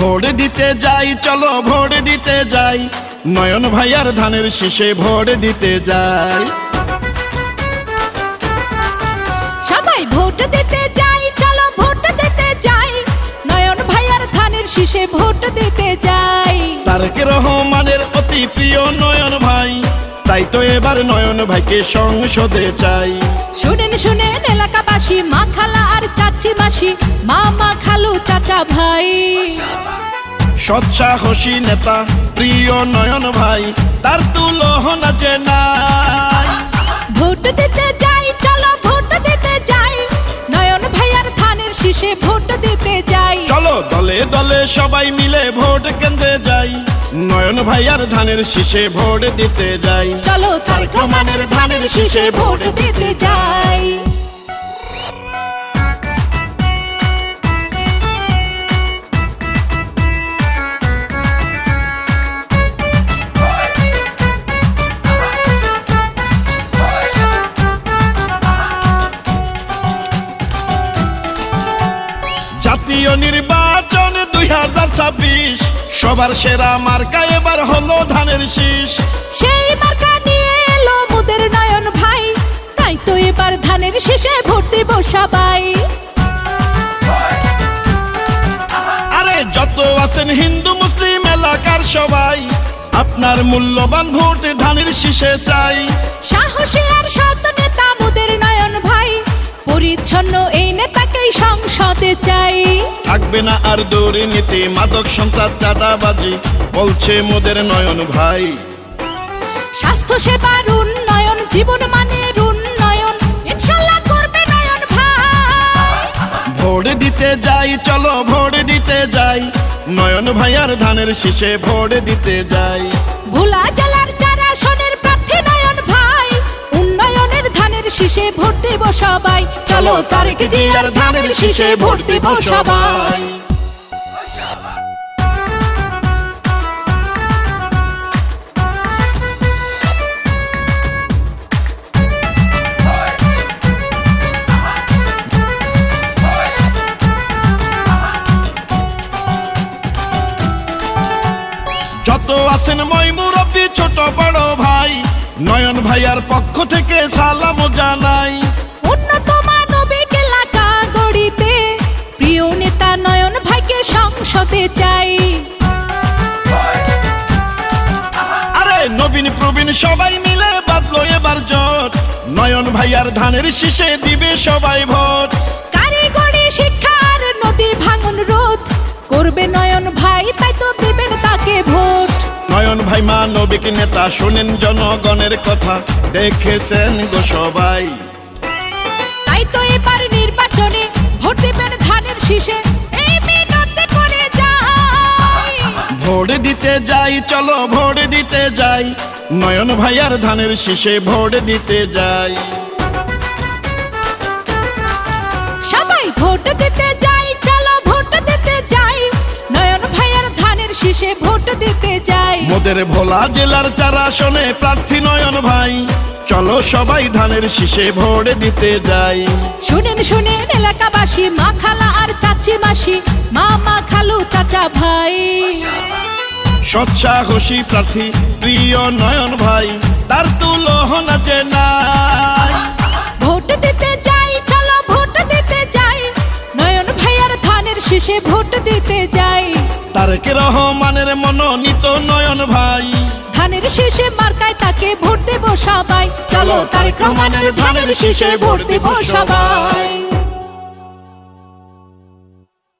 Vote দিতে যাই চলো ভোট দিতে যাই। নয়ন ভাইয়ার ধানের শীষে ভোট দিতে যাই। সবাই ভোট দিতে যাই চলো ভোট দিতে যাই। নয়ন ভাইয়ার ধানের শীষে ভোট দিতে যাই। তারেক রহমানের অতি প্রিয় নয়ন ভাই। তো এবার নয়ন ভাইকে সংসদে চাই। শুনেন শুনেন এলাকাবাসী মা খালা আর চাচি মাসি মামা খালু চাচা ভাই। সৎসাহসী নেতা প্রিয় নয়ন ভাই তার তুলনা যে নাই। ভোট দিতে যাই চলো ভোট দিতে যাই। নয়ন ভাইয়ার ধানের শীষে ভোট দিতে যাই। চলো দলে দলে সবাই মিলে ভোট কেন্দ্রে যাই। নয়ন ভাইয়ার ধানের শীষে ভোট দিতে যাই। চলো তার প্রমাণের ধানের শীষে ভোট দিতে যাই। জাতীয় নির্বাচন দুই হাজার ছাব্বিশ সবার সেরা মার্কা এবার হলো ধানের শীষ। সেই মার্কা নিয়ে এলো মুদের নয়ন ভাই তাই তো এবার ধানের শীষে ভোট দিব সবাই। আরে যত আছেন হিন্দু মুসলিম এলাকার সবাই আপনার মূল্যবান ভোট ধানের শীষে চাই। সাহসী আর সৎ নেতা মুদের নয়ন পরিচ্ছন্ন এই নেতাকেই সংসদে চাই। থাকবে না আর দুর্নীতি মাদক সন্ত্রাস চাঁদাবাজি বলছে মোদের নয়ন ভাই। স্বাস্থ্য সেবার উন্নয়ন জীবন মানের উন্নয়ন ইনশাল্লাহ করবে নয়ন ভাই। ভোট দিতে যাই চলো ভোট দিতে যাই নয়ন ভাইয়ার ধানের শীষে ভোট দিতে যাই। ভোলা জেলার তারেক জিয়ার ধানের শীষে ভোট দেব সবাই। যত আছেন মই মুরব্বী, ছোট বড় ভাই, নয়ন ভাইয়ার পক্ষ থেকে সালাম জানাই। চাই। আরে নবীন প্রবীণ সবাই মিলে বাদলো এবার জোট। নয়ন ভাইয়ার ধানের শীষে দিবে সবাই ভোট। কারিগরি শিক্ষার নদী ভাঙন রোধ। করবে নয়ন ভাই তাই তো দিবেন তাকে ভোট। নয়ন ভাই মানবিক নেতা শোনেন জনগণের কথা। দেখেছেন গো সবাই। তাই তো এবার নির্বাচনে ভোট দিবেন ধানের শীষে। ভোট দিতে যাই চলো ভোট দিতে যাই। নয়ন ভাইয়ার ধানের শীষে ভোট দিতে যাই। সবাই ভোট দিতে যাই চলো ভোট দিতে যাই। নয়ন ভাইয়ার ধানের শীষে ভোট দিতে যাই। মোদের ভোলা জেলার চার আসনে প্রার্থী নয়ন ভাই। চলো সবাই ধানের শীষে ভোট দিতে যাই। শুনেন শুনেন এলাকাবাসী মা খালা আর চাচি মাসি মামা খালু চাচা ভাই। সৎসাহসী প্রার্থী প্রিয় নয়ন ভাই তার তুলনা যে নাই। ভোট দিতে যাই চলো ভোট দিতে যাই। নয়ন ভাইয়ার ধানের শীষে ভোট দিতে যাই। তারেক রহমানের মনোনীত নয়ন ভাই। ধানের শীষে মার্কায় তাকে ভোট দেব সবাই। চলো তারেক রহমানের ধানের শীষে ভোট দেব সবাই।